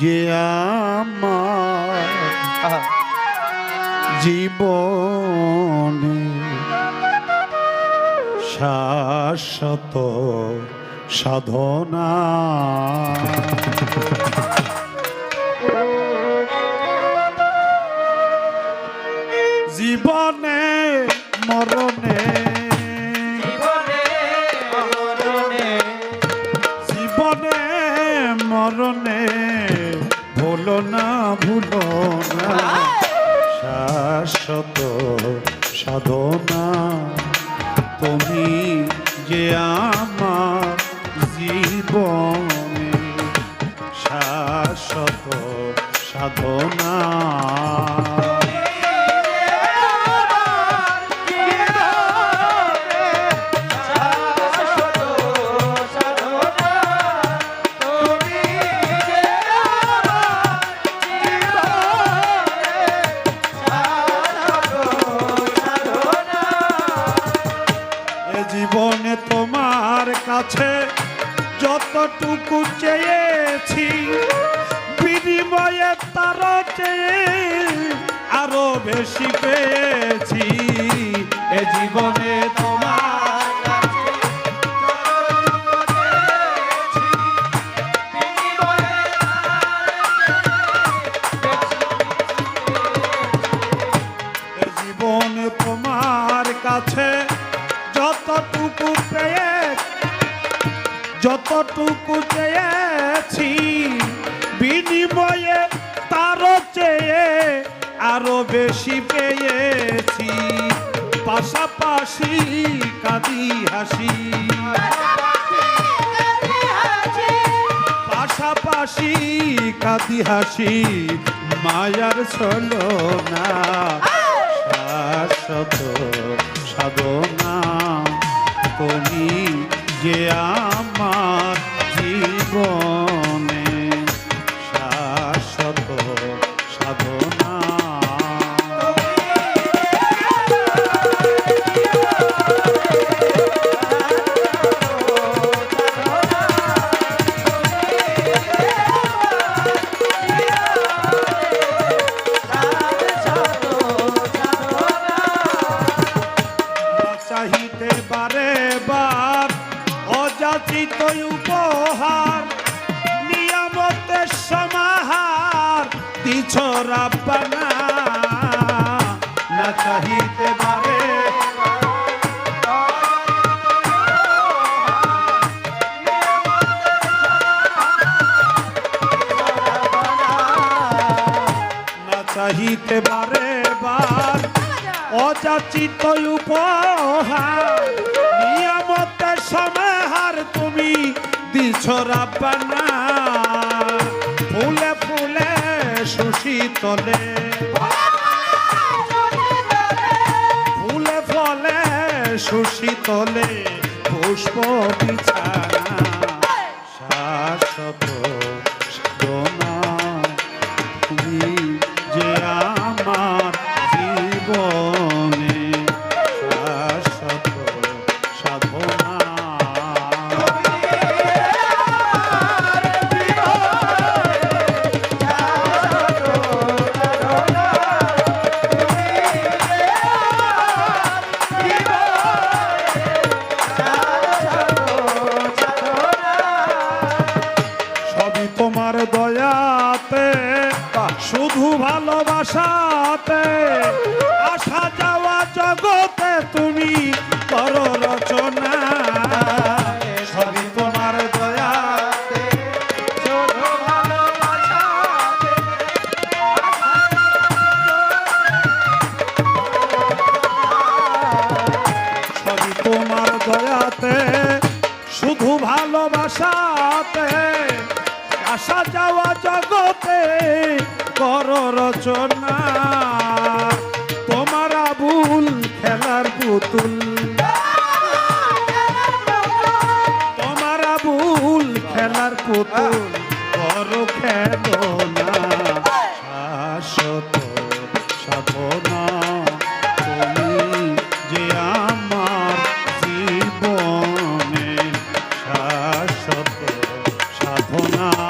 যে আমার জীবনে শাশ্বত সাধনা। জীবনে মরণে না ভুলো না। শাশ্বত সাধনা। তুমি যে আমার জীবন শাশ্বত সাধনা। জীবনে তোমার কাছে যতটুকু চেয়েছি বিনিময়ে তার চেয়ে আরও বেশি পেয়েছি। এ জীবনে যতটুকু পেয়ে যতটুকু চেয়েছি বিনিময়ে তারও চেয়ে আরও বেশি পেয়েছি। পাশাপাশি কাঁদি হাসি। পাশাপাশি কাঁদি হাসি, মায়ার চলো না সাধনা। তুমি যে আমার অযাচিত উপহার নিয়ামতের সমাহার দিছ রাব্বানা না চাহিতে বারে না চাহিতে বারে। বার অযাচিত উপহার। দিছ পানা ফুলে ফুলে সুশীতলে ফুলে ফলে সুশীতলে পুষ্প বিছানা তোমার দয়াতে শুধু ভালোবাসাতে আসা যাওয়া জগতে তুমি করো রচনা তোমার দয়াতে শুধু ভালোবাসাতে আসা যাওয়া জগতে কর রচনা। তোমারা ভুল খেলার পুতুল। তোমারা ভুল খেলার পুতুল, কর খেল শাশ্বত সাধনা। সাধনা।